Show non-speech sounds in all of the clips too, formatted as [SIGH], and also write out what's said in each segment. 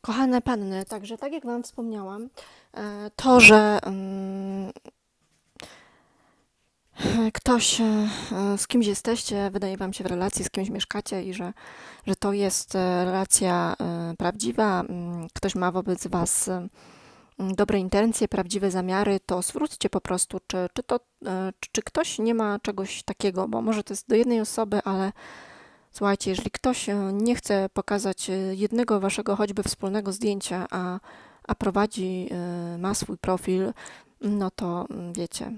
Kochane panny, także tak jak Wam wspomniałam, e, to, że mm, ktoś, e, z kimś jesteście, wydaje Wam się w relacji, z kimś mieszkacie i że, że to jest e, relacja e, prawdziwa, mm, ktoś ma wobec Was e, mm, dobre intencje, prawdziwe zamiary, to zwróćcie po prostu, czy, czy, to, e, czy, czy ktoś nie ma czegoś takiego, bo może to jest do jednej osoby, ale Słuchajcie, jeżeli ktoś e, nie chce pokazać e, jednego waszego choćby wspólnego zdjęcia, a, a prowadzi, e, ma swój profil, no to mm, wiecie,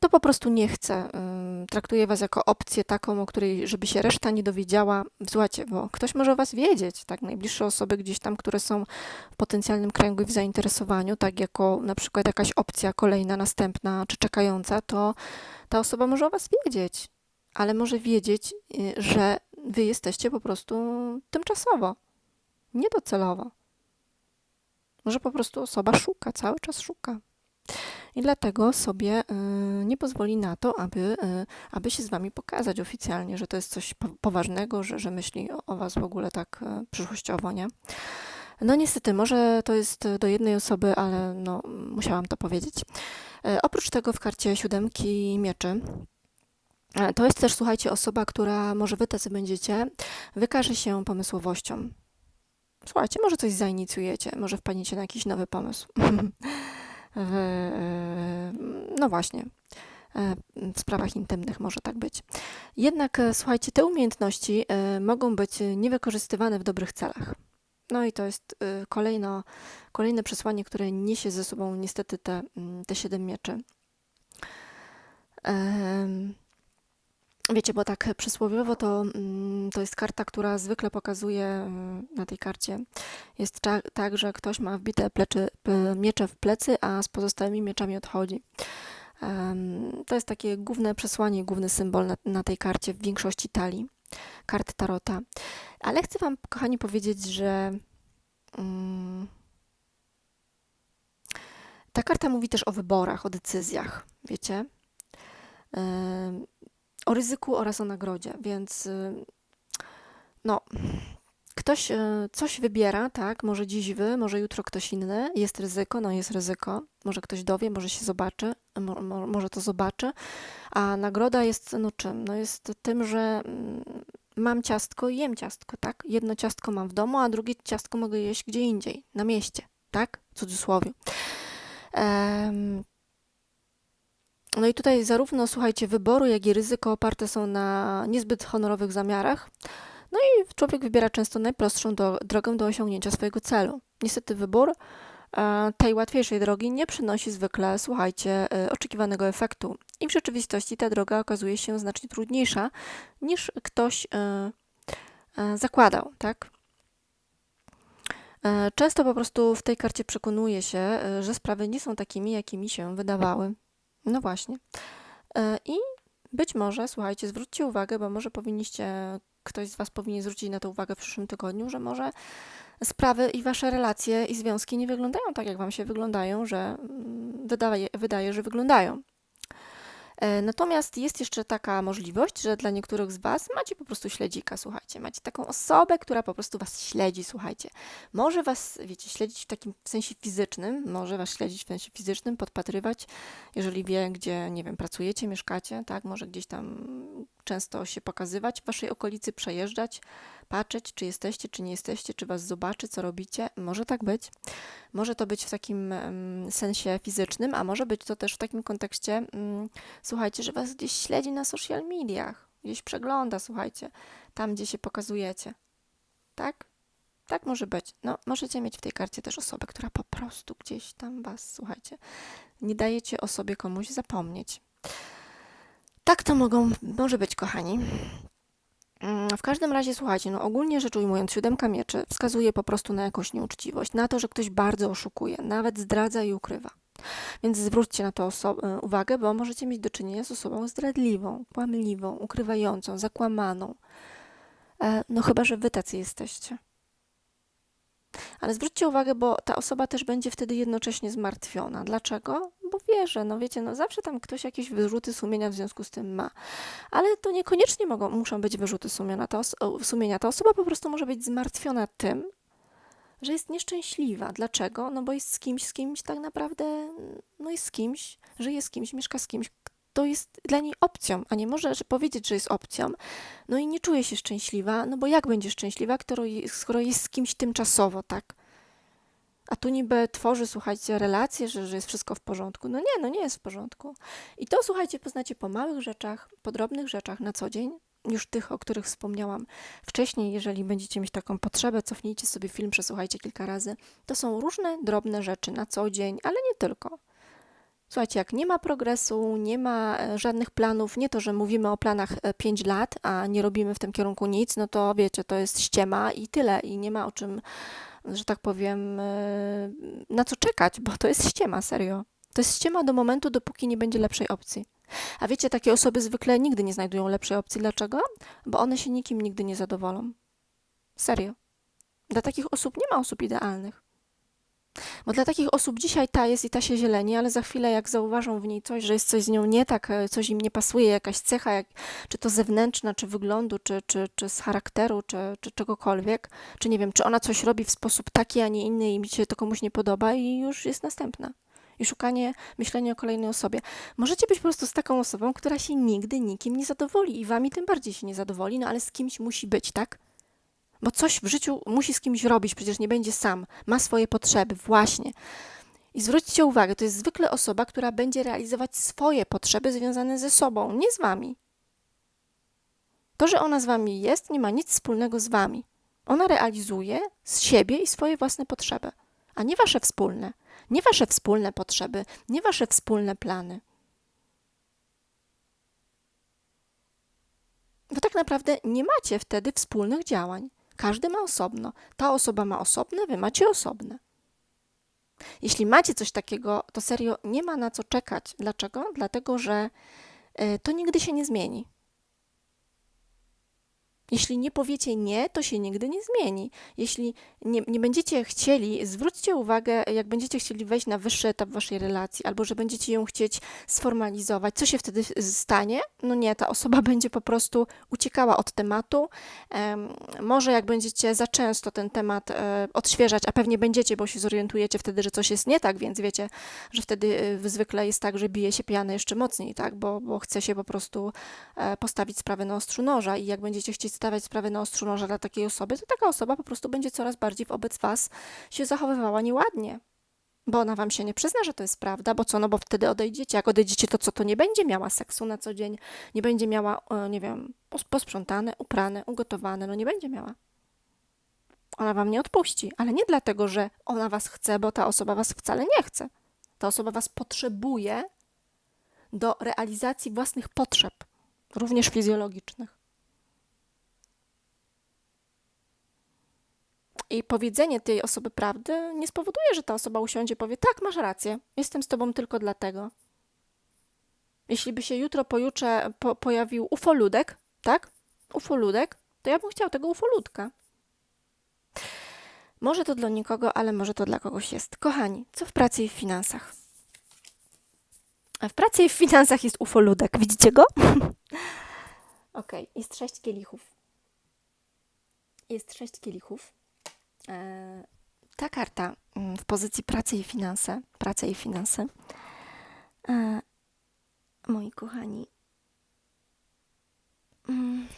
to po prostu nie chce. Ym, Traktuje was jako opcję taką, o której, żeby się reszta nie dowiedziała. Słuchajcie, bo ktoś może o was wiedzieć, tak? Najbliższe osoby gdzieś tam, które są w potencjalnym kręgu i w zainteresowaniu, tak jako na przykład jakaś opcja kolejna, następna czy czekająca, to ta osoba może o was wiedzieć ale może wiedzieć, y, że wy jesteście po prostu tymczasowo, niedocelowo. Może po prostu osoba szuka, cały czas szuka. I dlatego sobie y, nie pozwoli na to, aby, y, aby się z wami pokazać oficjalnie, że to jest coś po- poważnego, że, że myśli o, was w ogóle tak przyszłościowo, nie? No niestety, może to jest do jednej osoby, ale no, musiałam to powiedzieć. Oprócz tego w karcie siódemki mieczy To jest też, słuchajcie, osoba, która może wy tacy będziecie, wykaże się pomysłowością. Słuchajcie, może coś zainicjujecie, może wpadniecie na jakiś nowy pomysł. [LAUGHS] e, no właśnie, e, w sprawach intymnych może tak być. Jednak, e, słuchajcie, te umiejętności e, mogą być niewykorzystywane w dobrych celach. No i to jest e, kolejno, kolejne przesłanie, które niesie ze sobą niestety te, mm, te siedem mieczy. Em, Wiecie, bo tak przysłowiowo to, mm, to jest karta, która zwykle pokazuje mm, na tej karcie. Jest tak, że ktoś ma wbite pleczy, miecze w plecy, a z pozostałymi mieczami odchodzi. To jest takie główne przesłanie, główny symbol na, na tej karcie w większości talii kart Tarota. Ale chcę Wam, kochani, powiedzieć, że mm, ta karta mówi też o wyborach, o decyzjach, wiecie? Em, o ryzyku oraz o nagrodzie, więc y, no, ktoś y, coś wybiera, tak? Może dziś wy, może jutro ktoś inny. Jest ryzyko, no jest ryzyko. Może ktoś dowie, może się zobaczy, mo, mo, może to zobaczy. A nagroda jest, no czym? No jest tym, że mm, mam ciastko i jem ciastko, tak? Jedno ciastko mam w domu, a drugie ciastko mogę jeść gdzie indziej, na mieście, tak? W cudzysłowie. Em, no i tutaj zarówno, słuchajcie, wyboru, jak i ryzyko oparte są na niezbyt honorowych zamiarach. No i człowiek wybiera często najprostszą do, drogę do osiągnięcia swojego celu. Niestety wybór e, tej łatwiejszej drogi nie przynosi zwykle, słuchajcie, e, oczekiwanego efektu. I w rzeczywistości ta droga okazuje się znacznie trudniejsza niż ktoś e, e, zakładał, tak? E, Często po prostu w tej karcie przekonuje się, e, że sprawy nie są takimi, jakimi się wydawały. No właśnie. E, I być może, słuchajcie, zwróćcie uwagę, bo może powinniście, ktoś z Was powinien zwrócić na to uwagę w przyszłym tygodniu, że może sprawy i Wasze relacje i związki nie wyglądają tak, jak Wam się wyglądają, że mm, wydaje, wydaje że wyglądają. E, Natomiast jest jeszcze taka możliwość, że dla niektórych z Was macie po prostu śledzika, słuchajcie. Macie taką osobę, która po prostu Was śledzi, słuchajcie. Może Was, wiecie, śledzić w takim sensie fizycznym, może Was śledzić w sensie fizycznym, podpatrywać, jeżeli wie, gdzie, nie wiem, pracujecie, mieszkacie, tak? Może gdzieś tam często się pokazywać w Waszej okolicy, przejeżdżać, patrzeć, czy jesteście, czy nie jesteście, czy Was zobaczy, co robicie. Może tak być. Może to być w takim sensie fizycznym, a może być to też w takim kontekście, mm, słuchajcie, że Was gdzieś śledzi na social mediach, gdzieś przegląda, słuchajcie, tam, gdzie się pokazujecie. Tak? Tak może być. No, możecie mieć w tej karcie też osobę, która po prostu gdzieś tam Was, słuchajcie, nie dajecie o sobie komuś zapomnieć. Tak to mogą, może być, kochani. Mm, W każdym razie, słuchajcie, no ogólnie rzecz ujmując, siódemka mieczy wskazuje po prostu na jakąś nieuczciwość, na to, że ktoś bardzo oszukuje, nawet zdradza i ukrywa. Więc zwróćcie na to e, uwagę, bo możecie mieć do czynienia z osobą zdradliwą, kłamliwą, ukrywającą, zakłamaną. E, No chyba, że wy tacy jesteście. Ale zwróćcie uwagę, bo ta osoba też będzie wtedy jednocześnie zmartwiona. Dlaczego? Bo wie, że no wiecie, no zawsze tam ktoś jakieś wyrzuty sumienia w związku z tym ma. Ale to niekoniecznie mogą, muszą być wyrzuty sumienia. Ta, sumienia. ta osoba po prostu może być zmartwiona tym, że jest nieszczęśliwa. Dlaczego? No bo jest z kimś, z kimś tak naprawdę, no jest z kimś, żyje z kimś, mieszka z kimś, kto jest dla niej opcją, a nie może że powiedzieć, że jest opcją. No i nie czuje się szczęśliwa, no bo jak będzie szczęśliwa, skoro jest z kimś tymczasowo, tak? A tu niby tworzy, słuchajcie, relacje, że, że jest wszystko w porządku. No nie, no nie jest w porządku. I to, słuchajcie, poznacie po małych rzeczach, po drobnych rzeczach na co dzień, już tych, o których wspomniałam wcześniej. Jeżeli będziecie mieć taką potrzebę, cofnijcie sobie film, przesłuchajcie kilka razy. To są różne drobne rzeczy na co dzień, ale nie tylko. Słuchajcie, jak nie ma progresu, nie ma e, żadnych planów, nie to, że mówimy o planach e, 5 lat, a nie robimy w tym kierunku nic, no to wiecie, to jest ściema i tyle. I nie ma o czym, że tak powiem, e, na co czekać, bo to jest ściema, serio. To jest ściema do momentu, dopóki nie będzie lepszej opcji. A wiecie, takie osoby zwykle nigdy nie znajdują lepszej opcji. Dlaczego? Bo one się nikim nigdy nie zadowolą. Serio. Dla takich osób nie ma osób idealnych. Bo dla takich osób dzisiaj ta jest i ta się zieleni, ale za chwilę jak zauważą w niej coś, że jest coś z nią nie tak, e, coś im nie pasuje, jakaś cecha, jak, czy to zewnętrzna, czy wyglądu, czy, czy, czy z charakteru, czy, czy czegokolwiek, czy nie wiem, czy ona coś robi w sposób taki, a nie inny i mi się to komuś nie podoba i już jest następna. I szukanie, myślenie o kolejnej osobie. Możecie być po prostu z taką osobą, która się nigdy nikim nie zadowoli i wami tym bardziej się nie zadowoli, no ale z kimś musi być, tak? Bo coś w życiu musi z kimś robić, przecież nie będzie sam. Ma swoje potrzeby, właśnie. I zwróćcie uwagę, to jest zwykle osoba, która będzie realizować swoje potrzeby związane ze sobą, nie z wami. To, że ona z wami jest, nie ma nic wspólnego z wami. Ona realizuje z siebie i swoje własne potrzeby, a nie wasze wspólne. Nie wasze wspólne potrzeby, nie wasze wspólne plany. Bo tak naprawdę nie macie wtedy wspólnych działań. Każdy ma osobno. Ta osoba ma osobne, wy macie osobne. Jeśli macie coś takiego, to serio nie ma na co czekać. Dlaczego? Dlatego, że y, to nigdy się nie zmieni. Jeśli nie powiecie nie, to się nigdy nie zmieni. Jeśli nie, nie będziecie chcieli, zwróćcie uwagę, jak będziecie chcieli wejść na wyższy etap waszej relacji, albo że będziecie ją chcieć sformalizować, co się wtedy stanie? No nie, ta osoba [LAUGHS] będzie po prostu uciekała od tematu. Em, może jak będziecie za często ten temat e, odświeżać, a pewnie będziecie, bo się zorientujecie wtedy, że coś jest nie tak, więc wiecie, że wtedy e, zwykle jest tak, że bije się pianę jeszcze mocniej, tak? Bo, bo chce się po prostu e, postawić sprawę na ostrzu noża i jak będziecie chcieć stawiać sprawę na ostrzu noża dla takiej osoby, to taka osoba po prostu będzie coraz bardziej wobec was się zachowywała nieładnie. Bo ona wam się nie przyzna, że to jest prawda, bo co, no bo wtedy odejdziecie. Jak odejdziecie, to co, to nie będzie miała seksu na co dzień, nie będzie miała, nie wiem, pos- posprzątane, uprane, ugotowane, no nie będzie miała. Ona wam nie odpuści, ale nie dlatego, że ona was chce, bo ta osoba was wcale nie chce. Ta osoba was potrzebuje do realizacji własnych potrzeb, również fizjologicznych. I powiedzenie tej osoby prawdy nie spowoduje, że ta osoba usiądzie i powie: Tak, masz rację, jestem z tobą tylko dlatego. Jeśli by się jutro, pojutrze po, pojawił ufoludek, tak? Ufoludek, to ja bym chciał tego ufoludka. Może to dla nikogo, ale może to dla kogoś jest. Kochani, co w pracy i w finansach? A w pracy i w finansach jest ufoludek. Widzicie go? [LAUGHS] ok, jest sześć kielichów. Jest sześć kielichów. E, ta karta mm, w pozycji pracy i finanse, praca i finanse, e, moi kochani, mm,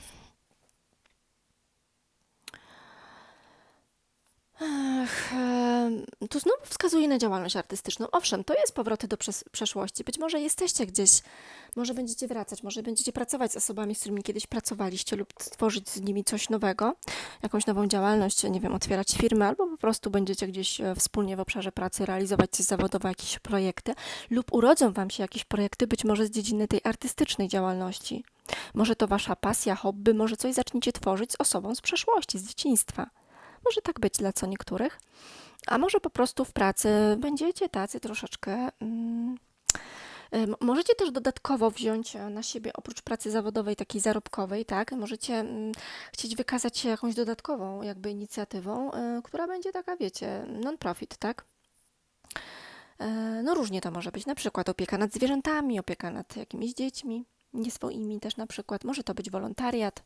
Ech, em, tu znowu wskazuje na działalność artystyczną. Owszem, to jest powroty do przes- przeszłości. Być może jesteście gdzieś, może będziecie wracać, może będziecie pracować z osobami, z którymi kiedyś pracowaliście lub stworzyć z nimi coś nowego, jakąś nową działalność, nie wiem, otwierać firmy, albo po prostu będziecie gdzieś e, wspólnie w obszarze pracy realizować coś jakieś projekty, lub urodzą Wam się jakieś projekty, być może z dziedziny tej artystycznej działalności. Może to Wasza pasja, hobby, może coś zaczniecie tworzyć z osobą z przeszłości, z dzieciństwa. Może tak być dla co niektórych, a może po prostu w pracy będziecie tacy troszeczkę mm, E, możecie też dodatkowo wziąć e, na siebie, oprócz pracy zawodowej, takiej zarobkowej, tak? Możecie mm, chcieć wykazać się jakąś dodatkową jakby inicjatywą, e, która będzie taka, wiecie, non-profit, tak? No różnie to może być, na przykład opieka nad zwierzętami, opieka nad jakimiś dziećmi, nie swoimi też na przykład, może to być wolontariat,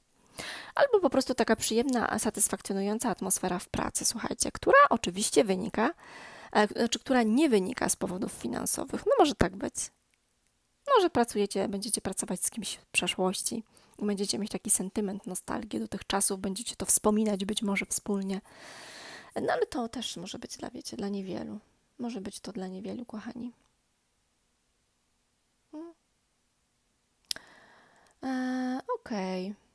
albo po prostu taka przyjemna, satysfakcjonująca atmosfera w pracy, słuchajcie, która oczywiście wynika, znaczy, która nie wynika z powodów finansowych. No może tak być. Może pracujecie, będziecie pracować z kimś w przeszłości i będziecie mieć taki sentyment, nostalgię do tych czasów, będziecie to wspominać być może wspólnie. No ale to też może być dla, wiecie, dla niewielu. Może być to dla niewielu, kochani. Hmm. Eee, Okej. Okay.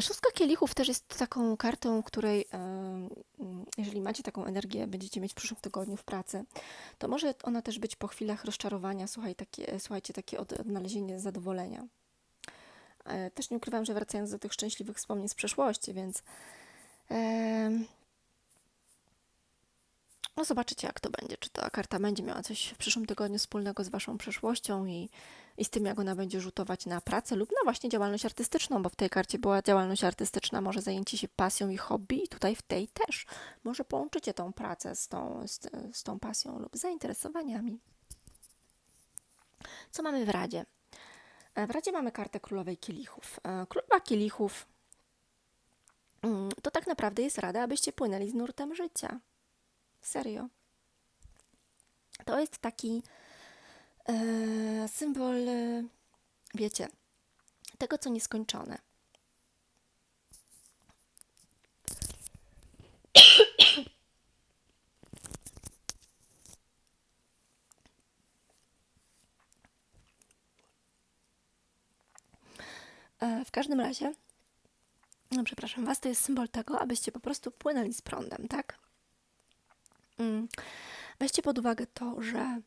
Szóstka kielichów też jest taką kartą, której, jeżeli macie taką energię, będziecie mieć w przyszłym tygodniu w pracy, to może ona też być po chwilach rozczarowania, słuchaj, takie, słuchajcie, takie odnalezienie zadowolenia. E, też nie ukrywam, że wracając do tych szczęśliwych wspomnień z przeszłości, więc no zobaczycie, jak to będzie. Czy ta karta będzie miała coś w przyszłym tygodniu wspólnego z Waszą przeszłością i, i z tym, jak ona będzie rzutować na pracę lub na właśnie działalność artystyczną, bo w tej karcie była działalność artystyczna, może zajęcie się pasją i hobby i tutaj w tej też. Może połączycie tą pracę z tą, z, z tą pasją lub zainteresowaniami. Co mamy w Radzie? E, w Radzie mamy kartę Królowej Kielichów. E, Królowa Kielichów mm, to tak naprawdę jest rada, abyście płynęli z nurtem życia. Serio. To jest taki symbol, e, wiecie, tego, co nieskończone. E, w każdym razie, no przepraszam Was, to jest symbol tego, abyście po prostu płynęli z prądem, tak? Mm. Weźcie pod uwagę to, że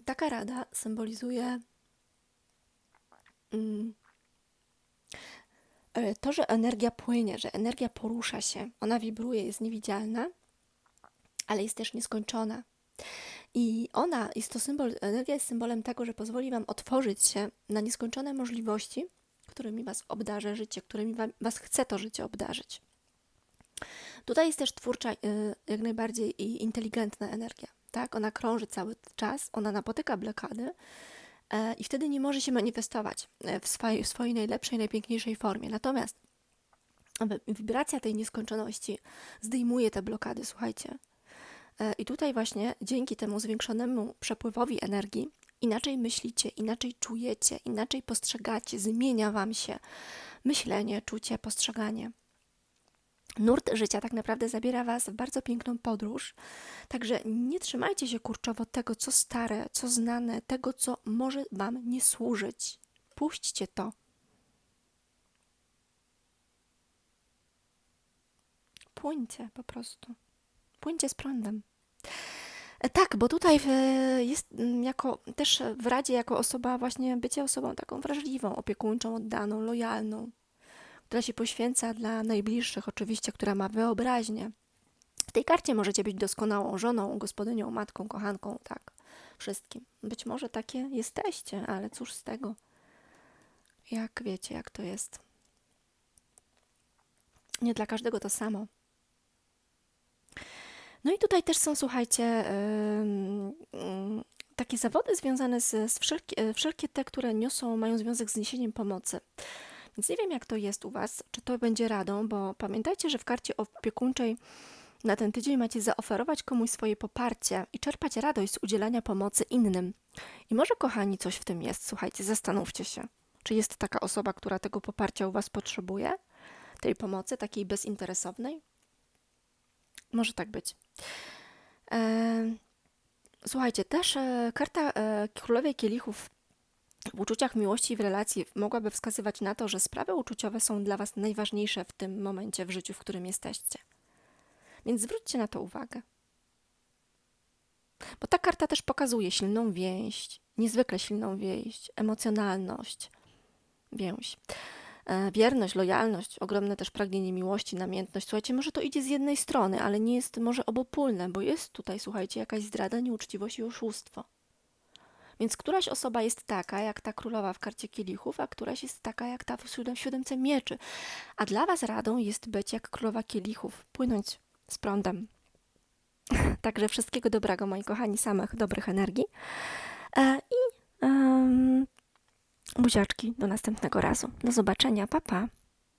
taka rada symbolizuje mm, e, to, że energia płynie, że energia porusza się, ona wibruje, jest niewidzialna, ale jest też nieskończona. I ona jest to symbol, energia jest symbolem tego, że pozwoli Wam otworzyć się na nieskończone możliwości, którymi Was obdarza życie, którymi Was chce to życie obdarzyć. Tutaj jest też twórcza, y, jak najbardziej i inteligentna energia. Tak? Ona krąży cały czas, ona napotyka blokady e, i wtedy nie może się manifestować e, w swojej, w swojej najlepszej, najpiękniejszej formie. Natomiast wibracja tej nieskończoności zdejmuje te blokady, słuchajcie. E, I tutaj właśnie dzięki temu zwiększonemu przepływowi energii inaczej myślicie, inaczej czujecie, inaczej postrzegacie, zmienia Wam się myślenie, czucie, postrzeganie. Nurt życia tak naprawdę zabiera Was w bardzo piękną podróż, także nie trzymajcie się kurczowo tego, co stare, co znane, tego, co może Wam nie służyć. Puśćcie to. Płyńcie po prostu. Płyńcie z prądem. E, tak, bo tutaj jest mm, jako też w Radzie jako osoba właśnie bycie osobą taką wrażliwą, opiekuńczą, oddaną, lojalną która się poświęca dla najbliższych, oczywiście, która ma wyobraźnię. W tej karcie możecie być doskonałą żoną, gospodynią, matką, kochanką, tak, wszystkim. Być może takie jesteście, ale cóż z tego? Jak wiecie, jak to jest? Nie dla każdego to samo. No i tutaj też są, słuchajcie, yy, takie zawody związane z, z wszelkie, wszelkie te, które niosą, mają związek z niesieniem pomocy. Więc nie wiem, jak to jest u Was, czy to będzie radą, bo pamiętajcie, że w karcie opiekuńczej na ten tydzień macie zaoferować komuś swoje poparcie i czerpać radość z udzielania pomocy innym. I może, kochani, coś w tym jest. Słuchajcie, zastanówcie się, czy jest taka osoba, która tego poparcia u Was potrzebuje, tej pomocy, takiej bezinteresownej? Może tak być. Słuchajcie, też e, karta e, Królowej Kielichów uczuciach miłości i w relacji mogłaby wskazywać na to, że sprawy uczuciowe są dla Was najważniejsze w tym momencie w życiu, w którym jesteście. Więc zwróćcie na to uwagę. Bo ta karta też pokazuje silną więź, niezwykle silną więź, emocjonalność, więź. e, wierność, lojalność, ogromne też pragnienie miłości, namiętność. Słuchajcie, może to idzie z jednej strony, ale nie jest może obopólne, bo jest tutaj, słuchajcie, jakaś zdrada, nieuczciwość i oszustwo. Więc któraś osoba jest taka, jak ta królowa w karcie kielichów, a któraś jest taka, jak ta w siódem- w siódemce mieczy. A dla Was radą jest być jak królowa kielichów, płynąć z prądem. [LAUGHS] Także wszystkiego dobrego, moi kochani, samych dobrych energii. E, I em, buziaczki do następnego razu. Do zobaczenia, pa pa.